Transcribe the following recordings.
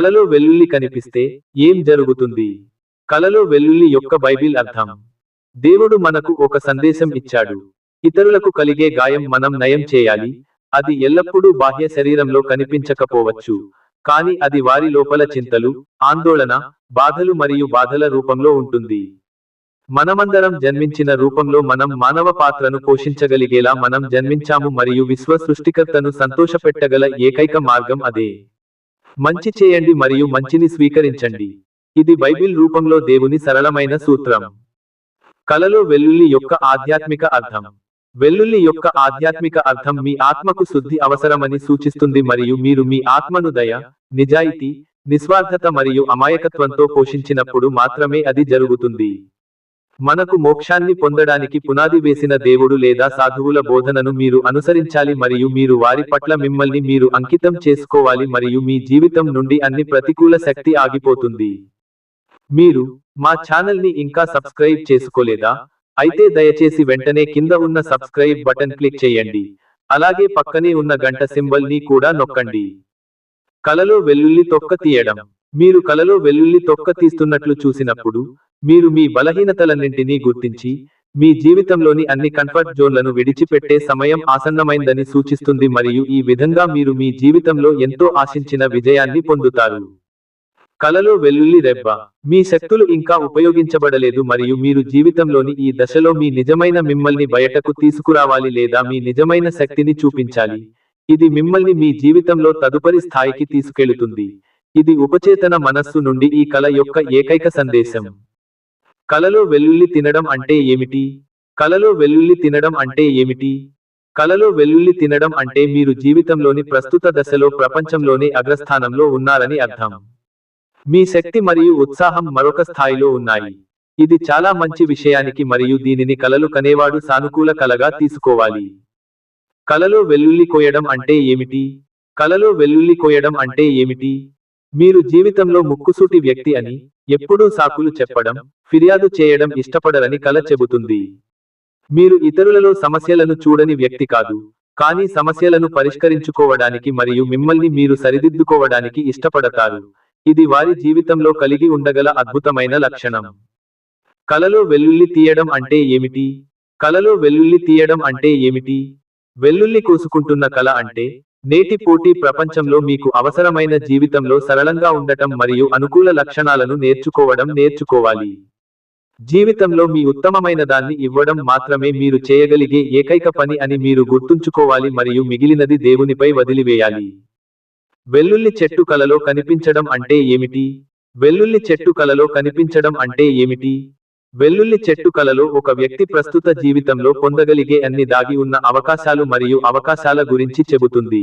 కలలో వెల్లుల్లి కనిపిస్తే ఏం జరుగుతుంది? కలలో వెల్లుల్లి యొక్క బైబిల్ అర్థం. దేవుడు మనకు ఒక సందేశం ఇచ్చాడు. ఇతరులకు కలిగే గాయం మనం నయం చేయాలి. అది ఎల్లప్పుడూ బాహ్య శరీరంలో కనిపించకపోవచ్చు. కానీ అది వారి లోపల చింతలు ఆందోళన బాధలు మరియు బాధల రూపంలో ఉంటుంది. మనమందరం జన్మించిన రూపంలో మనం మానవ పాత్రను పోషించగలిగేలా మనం జన్మించాము మరియు విశ్వ సృష్టికర్తను సంతోషపెట్టగల ఏకైక మార్గం అదే. మంచి చేయండి మరియు మంచిని స్వీకరించండి. ఇది బైబిల్ రూపంలో దేవుని సరళమైన సూత్రం. కలలో వెల్లుల్లి యొక్క ఆధ్యాత్మిక అర్థం. వెల్లుల్లి యొక్క ఆధ్యాత్మిక అర్థం మీ ఆత్మకు శుద్ధి అవసరమని సూచిస్తుంది మరియు మీరు మీ ఆత్మను దయ నిజాయితీ నిస్వార్థత మరియు అమాయకత్వంతో పోషించినప్పుడు మాత్రమే అది జరుగుతుంది. మనకు మోక్షాన్ని పొందడానికి పునాది వేసిన దేవుడు లేదా సాధువుల బోధనను మీరు అనుసరించాలి మరియు మీరు వారి పట్ల మిమ్మల్ని మీరు అంకితం చేసుకోవాలి మరియు మీ జీవితం నుండి అన్ని ప్రతికూల శక్తి ఆగిపోతుంది. మీరు మా ఛానల్ని ఇంకా సబ్స్క్రైబ్ చేసుకోలేదా? అయితే దయచేసి వెంటనే కింద ఉన్న సబ్స్క్రైబ్ బటన్ క్లిక్ చేయండి. అలాగే పక్కనే ఉన్న గంట సింబల్ని కూడా నొక్కండి. కలలో వెల్లుల్లి తొక్క తీయడం. మీరు కలలో వెల్లుల్లి తొక్క తీస్తున్నట్లు చూసినప్పుడు మీరు మీ బలహీనతలన్నింటినీ గుర్తించి మీ జీవితంలోని అన్ని కంఫర్ట్ జోన్లను విడిచిపెట్టే సమయం ఆసన్నమైందని సూచిస్తుంది మరియు ఈ విధంగా మీరు మీ జీవితంలో ఎంతో ఆశించిన విజయాన్ని పొందుతారు. కలలో వెల్లుల్లి రెబ్బ మీ శక్తులు ఇంకా ఉపయోగించబడలేదు మరియు మీరు జీవితంలోని ఈ దశలో మీ నిజమైన మిమ్మల్ని బయటకు తీసుకురావాలి లేదా మీ నిజమైన శక్తిని చూపించాలి. ఇది మిమ్మల్ని మీ జీవితంలో తదుపరి స్థాయికి తీసుకెళుతుంది. ఇది ఉపచేతన మనస్సు నుండి ఈ కళ యొక్క ఏకైక సందేశం. కలలో వెల్లుల్లి తినడం అంటే ఏమిటి? కలలో వెల్లుల్లి తినడం అంటే ఏమిటి? కలలో వెల్లుల్లి తినడం అంటే మీరు జీవితంలోని ప్రస్తుత దశలో ప్రపంచంలోనే అగ్రస్థానంలో ఉన్నారని అర్థం. మీ శక్తి మరియు ఉత్సాహం మరొక స్థాయిలో ఉన్నాయి. ఇది చాలా మంచి విషయానికి మరియు దీనిని కలలు కనేవాడు సానుకూల కలగా తీసుకోవాలి. కలలో వెల్లుల్లి కోయడం అంటే ఏమిటి? కలలో వెల్లుల్లి కోయడం అంటే ఏమిటి? మీరు జీవితంలో ముక్కుసూటి వ్యక్తి అని ఎప్పుడూ సాకులు చెప్పడం ఫిర్యాదు చేయడం ఇష్టపడరని కల చెబుతుంది. మీరు ఇతరులలో సమస్యలను చూడని వ్యక్తి కాదు కానీ సమస్యలను పరిష్కరించుకోవడానికి మరియు మిమ్మల్ని మీరు సరిదిద్దుకోవడానికి ఇష్టపడతారు. ఇది వారి జీవితంలో కలిగి ఉండగల అద్భుతమైన లక్షణం. కలలో వెల్లుల్లి తీయడం అంటే ఏమిటి? కలలో వెల్లుల్లి తీయడం అంటే ఏమిటి? వెల్లుల్లి కోసుకుంటున్న కళ అంటే నేటి పోటీ ప్రపంచంలో మీకు అవసరమైన జీవితంలో సరళంగా ఉండటం మరియు అనుకూల లక్షణాలను నేర్చుకోవడం నేర్చుకోవాలి. జీవితంలో మీ ఉత్తమమైన దాన్ని ఇవ్వడం మాత్రమే మీరు చేయగలిగే ఏకైక పని అని మీరు గుర్తుంచుకోవాలి మరియు మిగిలినది దేవునిపై వదిలివేయాలి. వెల్లుల్లి చెట్టు కలలో కనిపించడం అంటే ఏమిటి? వెల్లుల్లి చెట్టు కలలో కనిపించడం అంటే ఏమిటి? వెల్లుల్లి చెట్టు కలలో ఒక వ్యక్తి ప్రస్తుత జీవితంలో పొందగలిగే అన్ని దాగి ఉన్న అవకాశాలు మరియు అవకాశాల గురించి చెబుతుంది.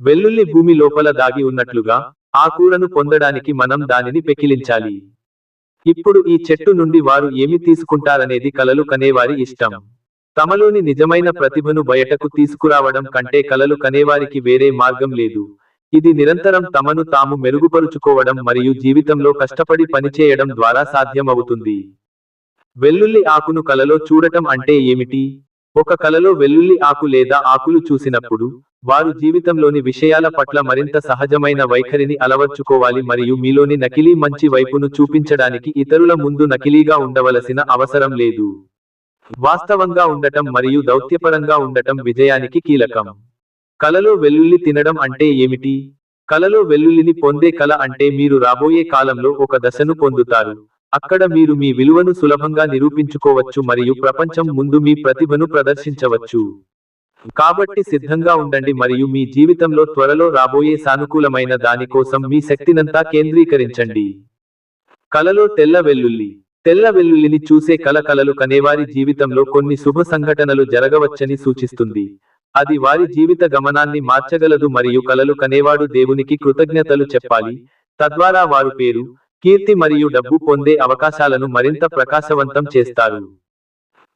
వెల్లుల్లి భూమి లోపల దాగి ఉన్నట్లుగా ఆ కూరను పొందడానికి మనం దానిని పెకిలించాలి. ఇప్పుడు ఈ చెట్టు నుండి వారు ఏమి తీసుకుంటారనేది కలలు కనేవారి ఇష్టం. తమలోని నిజమైన ప్రతిభను బయటకు తీసుకురావడం కంటే కలలు కనేవారికి వేరే మార్గం లేదు. ఇది నిరంతరం తమను తాము మెరుగుపరుచుకోవడం మరియు జీవితంలో కష్టపడి పనిచేయడం ద్వారా సాధ్యమవుతుంది. వెల్లుల్లి ఆకును కలలో చూడటం అంటే ఏమిటి? ఒక కలలో వెల్లుల్లి ఆకు లేదా ఆకులు చూసినప్పుడు వారు జీవితంలోని విషయాల పట్ల మరింత సహజమైన వైఖరిని అలవర్చుకోవాలి మరియు మీలోని నకిలీ మంచి వైపును చూపించడానికి ఇతరుల ముందు నకిలీగా ఉండవలసిన అవసరం లేదు. వాస్తవంగా ఉండటం మరియు దౌత్యపరంగా ఉండటం విజయానికి కీలకం. కలలో వెల్లుల్లి తినడం అంటే ఏమిటి? కలలో వెల్లుల్లిని పొందే కల అంటే మీరు రాబోయే కాలంలో ఒక దశను పొందుతారు. అక్కడ మీరు మీ విలువను సులభంగా నిరూపించుకోవచ్చు మరియు ప్రపంచం ముందు మీ ప్రతిభను ప్రదర్శించవచ్చు. కాబట్టి సిద్ధంగా ఉండండి మరియు మీ జీవితంలో త్వరలో రాబోయే సానుకూలమైన దాని కోసం మీ శక్తినంతా కేంద్రీకరించండి. కలలో తెల్ల వెల్లుల్లి. తెల్ల వెల్లుల్లిని చూసే కల కలలు కనేవారి జీవితంలో కొన్ని శుభ సంఘటనలు జరగవచ్చని సూచిస్తుంది. అది వారి జీవిత గమనాన్ని మార్చగలదు మరియు కలలు కనేవాడు దేవునికి కృతజ్ఞతలు చెప్పాలి. తద్వారా వారు పేరు కీర్తి మరియు డబ్బు పొందే అవకాశాలను మరింత ప్రకాశవంతం చేస్తారు.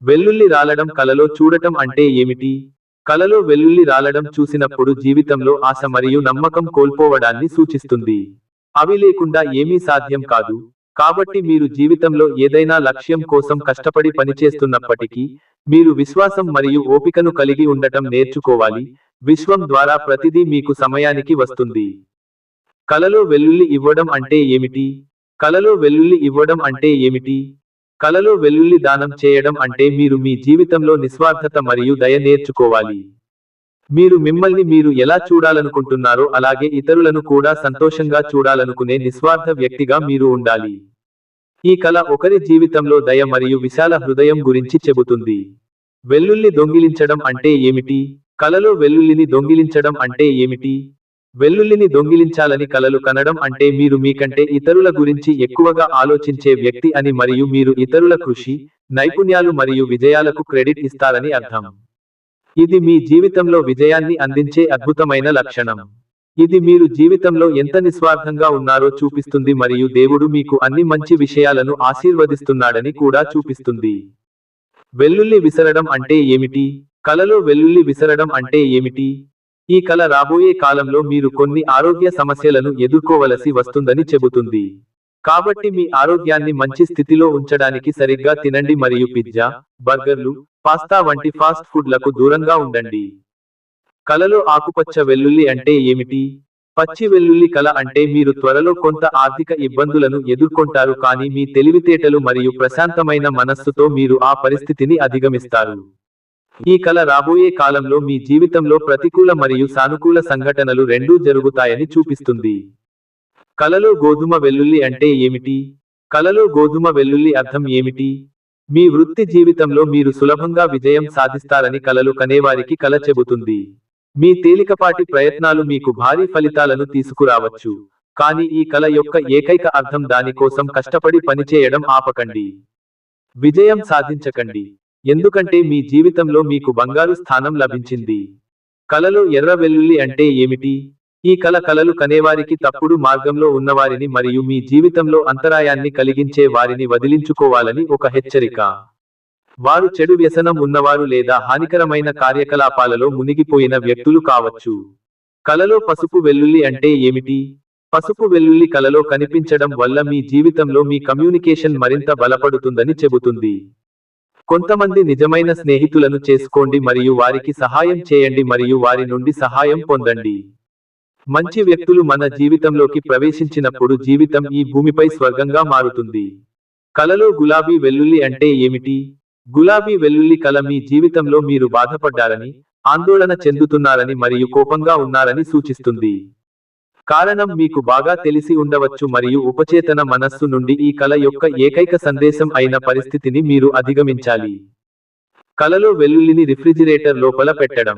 వెల్లుల్లి రాలడం కలలో చూడటం అంటే ఏమిటి? కలలో వెల్లుల్లి రాలడం చూసినప్పుడు జీవితంలో ఆశ మరియు నమ్మకం కోల్పోవడాన్ని సూచిస్తుంది. అవి లేకుండా ఏమీ సాధ్యం కాదు. కాబట్టి మీరు జీవితంలో ఏదైనా లక్ష్యం కోసం కష్టపడి పనిచేస్తున్నప్పటికీ మీరు విశ్వాసం మరియు ఓపికను కలిగి ఉండటం నేర్చుకోవాలి. విశ్వం ద్వారా ప్రతిదీ మీకు సమయానికి వస్తుంది. కలలో వెల్లుల్లి ఇవ్వడం అంటే ఏమిటి? కలలో వెల్లుల్లి ఇవ్వడం అంటే ఏమిటి? కలలో వెల్లుల్లి దానం చేయడం అంటే మీరు మీ జీవితంలో నిస్వార్థత మరియు దయ నేర్చుకోవాలి. మీరు మిమ్మల్ని మీరు ఎలా చూడాలనుకుంటున్నారో అలాగే ఇతరులను కూడా సంతోషంగా చూడాలనుకునే నిస్వార్థ వ్యక్తిగా మీరు ఉండాలి. ఈ కళ ఒకరి జీవితంలో దయ మరియు విశాల హృదయం గురించి చెబుతుంది. వెల్లుల్లి దొంగిలించడం అంటే ఏమిటి? కలలో వెల్లుల్లిని దొంగిలించడం అంటే ఏమిటి? వెల్లుల్లిని దొంగిలించాలని కలలు కనడం అంటే మీరు మీకంటే ఇతరుల గురించి ఎక్కువగా ఆలోచించే వ్యక్తి అని మరియు మీరు ఇతరుల కృషి నైపుణ్యాలు మరియు విజయాలకు క్రెడిట్ ఇస్తారని అర్థం. ఇది మీ జీవితంలో విజయాన్ని అందించే అద్భుతమైన లక్షణం. ఇది మీరు జీవితంలో ఎంత నిస్వార్థంగా ఉన్నారో చూపిస్తుంది మరియు దేవుడు మీకు అన్ని మంచి విషయాలను ఆశీర్వదిస్తున్నాడని కూడా చూపిస్తుంది. వెల్లుల్లి విసరడం అంటే ఏమిటి? కలలో వెల్లుల్లి విసరడం అంటే ఏమిటి? ఈ కళ రాబోయే కాలంలో మీరు కొన్ని ఆరోగ్య సమస్యలను ఎదుర్కోవలసి వస్తుందని చెబుతుంది. కాబట్టి మీ ఆరోగ్యాన్ని మంచి స్థితిలో ఉంచడానికి సరిగ్గా తినండి మరియు పిజ్జా బర్గర్లు పాస్తా వంటి ఫాస్ట్ ఫుడ్లకు దూరంగా ఉండండి. కలలో ఆకుపచ్చ వెల్లుల్లి అంటే ఏమిటి? పచ్చి వెల్లుల్లి కళ అంటే మీరు త్వరలో కొంత ఆర్థిక ఇబ్బందులను ఎదుర్కొంటారు కానీ మీ తెలివితేటలు మరియు ప్రశాంతమైన మనస్సుతో మీరు ఆ పరిస్థితిని అధిగమిస్తారు. ఈ కల రాబోయే కాలంలో మీ జీవితంలో ప్రతికూల మరియు సానుకూల సంఘటనలు రెండూ జరుగుతాయని చూపిస్తుంది. కలలో గోధుమ వెల్లుల్లి అంటే ఏమిటి? కలలో గోధుమ వెల్లుల్లి అర్థం ఏమిటి? మీ వృత్తి జీవితంలో మీరు సులభంగా విజయం సాధిస్తారని కలలు కనేవారికి కల చెబుతుంది. మీ తేలికపాటి ప్రయత్నాలు మీకు భారీ ఫలితాలను తీసుకురావచ్చు. కానీ ఈ కల యొక్క ఏకైక అర్థం దానికోసం కష్టపడి పనిచేయడం ఆపకండి. విజయం సాధించకండి. ఎందుకంటే మీ జీవితంలో మీకు బంగారు స్థానం లభించింది. కలలో ఎర్ర వెల్లుల్లి అంటే ఏమిటి? ఈ కల కలలు కనేవారికి తప్పుడు మార్గంలో ఉన్నవారిని మరియు మీ జీవితంలో అంతరాయాన్ని కలిగించే వారిని వదిలించుకోవాలని ఒక హెచ్చరిక. వారు చెడు వ్యసనం ఉన్నవారు లేదా హానికరమైన కార్యకలాపాలలో మునిగిపోయిన వ్యక్తులు కావచ్చు. కలలో పసుపు వెల్లుల్లి అంటే ఏమిటి? పసుపు వెల్లుల్లి కలలో కనిపించడం వల్ల మీ జీవితంలో మీ కమ్యూనికేషన్ మరింత బలపడుతుందని చెబుతుంది. కొంతమంది నిజమైన స్నేహితులను చేసుకోండి మరియు వారికి సహాయం చేయండి మరియు వారి నుండి సహాయం పొందండి. మంచి వ్యక్తులు మన జీవితంలోకి ప్రవేశించినప్పుడు జీవితం ఈ భూమిపై స్వర్గంగా మారుతుంది. కలలో గులాబీ వెల్లుల్లి అంటే ఏమిటి? గులాబీ వెల్లుల్లి కల మీ జీవితంలో మీరు బాధపడ్డారని ఆందోళన చెందుతున్నారని మరియు కోపంగా ఉన్నారని సూచిస్తుంది. కారణం మీకు బాగా తెలిసి ఉండవచ్చు మరియు ఉపచేతన మనస్సు నుండి ఈ కళ యొక్క ఏకైక సందేశం అయిన పరిస్థితిని మీరు అధిగమించాలి. కలలో వెల్లుల్లిని రిఫ్రిజిరేటర్ లోపల పెట్టడం.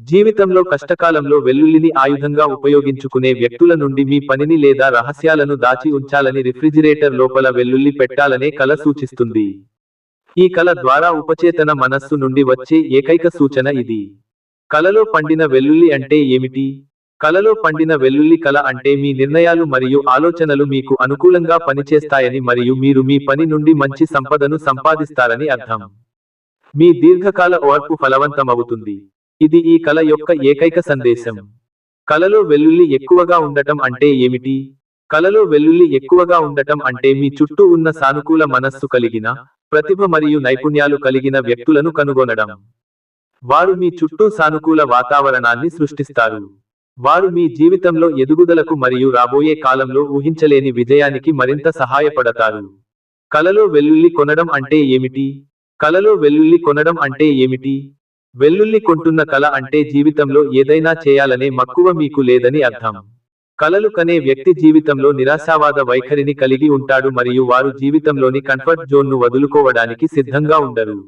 జీవితంలో కష్టకాలంలో వెల్లుల్లిని ఆయుధంగా ఉపయోగించుకునే వ్యక్తుల నుండి మీ పనిని లేదా రహస్యాలను దాచి ఉంచాలని రిఫ్రిజిరేటర్ లోపల వెల్లుల్లి పెట్టాలనే కళ సూచిస్తుంది. ఈ కళ ద్వారా ఉపచేతన మనస్సు నుండి వచ్చే ఏకైక సూచన ఇది. కలలో పండిన వెల్లుల్లి అంటే ఏమిటి? కలలో పండిన వెల్లుల్లి కళ అంటే మీ నిర్ణయాలు మరియు ఆలోచనలు మీకు అనుకూలంగా పనిచేస్తాయని మరియు మీరు మీ పని నుండి మంచి సంపదను సంపాదిస్తారని అర్థం. మీ దీర్ఘకాల ఓర్పు ఫలవంతమవుతుంది. ఇది ఈ కల యొక్క ఏకైక సందేశం. కలలో వెల్లుల్లి ఎక్కువగా ఉండటం అంటే ఏమిటి? కలలో వెల్లుల్లి ఎక్కువగా ఉండటం అంటే మీ చుట్టూ ఉన్న సానుకూల మనస్సు కలిగిన ప్రతిభ మరియు నైపుణ్యాలు కలిగిన వ్యక్తులను కనుగొనడం. వారు మీ చుట్టూ సానుకూల వాతావరణాన్ని సృష్టిస్తారు. వారు మీ జీవితంలో ఎదుగుదలకు మరియు రాబోయే కాలంలో ఊహించలేని విజయానికి మరింత సహాయపడతారు. కలలో వెల్లుల్లి కొనడం అంటే ఏమిటి? కలలో వెల్లుల్లి కొనడం అంటే ఏమిటి? వెల్లుల్లి కొంటున్న కల అంటే జీవితంలో ఏదైనా చేయాలనే మక్కువ మీకు లేదని అర్థం. కలలు కనే వ్యక్తి జీవితంలో నిరాశావాద వైఖరిని కలిగి ఉంటాడు మరియు వారు జీవితంలోని కంఫర్ట్ జోన్ను వదులుకోవడానికి సిద్ధంగా ఉండరు.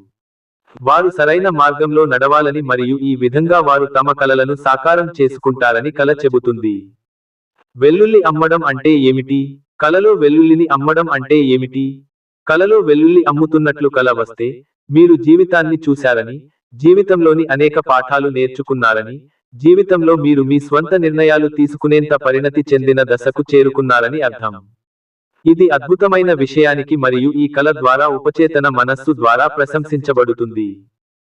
వారు సరైన మార్గంలో నడవాలని మరియు ఈ విధంగా వారు తమ కలలను సాకారం చేసుకుంటారని కల చెబుతుంది. వెల్లుల్లి అమ్మడం అంటే ఏమిటి? కలలో వెల్లుల్లిని అమ్మడం అంటే ఏమిటి? కలలో వెల్లుల్లి అమ్ముతున్నట్లు కల వస్తే మీరు జీవితాన్ని చూశారని జీవితంలోని అనేక పాఠాలు నేర్చుకున్నారని జీవితంలో మీరు మీ స్వంత నిర్ణయాలు తీసుకునేంత పరిణతి చెందిన దశకు చేరుకున్నారని అర్థం. ఇది అద్భుతమైన విషయానికి మరియు ఈ కళ ద్వారా ఉపచేతన మనస్సు ద్వారా ప్రశంసించబడుతుంది.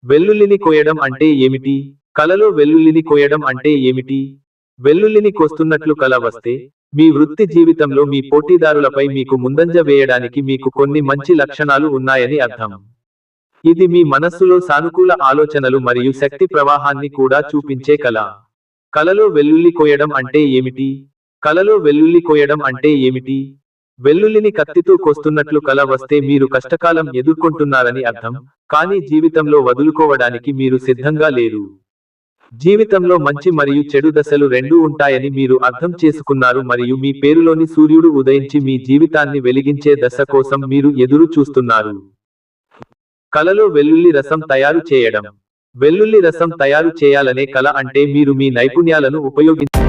వెల్లుల్లిని కోయడం అంటే ఏమిటి? కలలో వెల్లుల్లిని కోయడం అంటే ఏమిటి? వెల్లుల్లిని కోస్తున్నట్లు కల వస్తే మీ వృత్తి జీవితంలో మీ పోటీదారులపై మీకు ముందంజ వేయడానికి మీకు కొన్ని మంచి లక్షణాలు ఉన్నాయని అర్థం. ఇది మీ మనస్సులో సానుకూల ఆలోచనలు మరియు శక్తి ప్రవాహాన్ని కూడా చూపించే కళ. కలలో వెల్లుల్లి కోయడం అంటే ఏమిటి? కలలో వెల్లుల్లి కోయడం అంటే ఏమిటి? వెల్లుల్లిని కత్తితో కోస్తున్నట్లు కల వస్తే మీరు కష్టకాలం ఎదుర్కొంటున్నారని అర్థం. కానీ జీవితంలో వదులుకోవడానికి మీరు సిద్ధంగా లేరు. జీవితంలో మంచి మరియు చెడు దశలు రెండూ ఉంటాయని మీరు అర్థం చేసుకున్నారు మరియు మీ పేరులోని సూర్యుడు ఉదయించి మీ జీవితాన్ని వెలిగించే దశ కోసం మీరు ఎదురు చూస్తున్నారు. కలలో వెల్లుల్లి రసం తయారు చేయడం. వెల్లుల్లి రసం తయారు చేయాలనే కళ అంటే మీరు మీ నైపుణ్యాలను ఉపయోగించి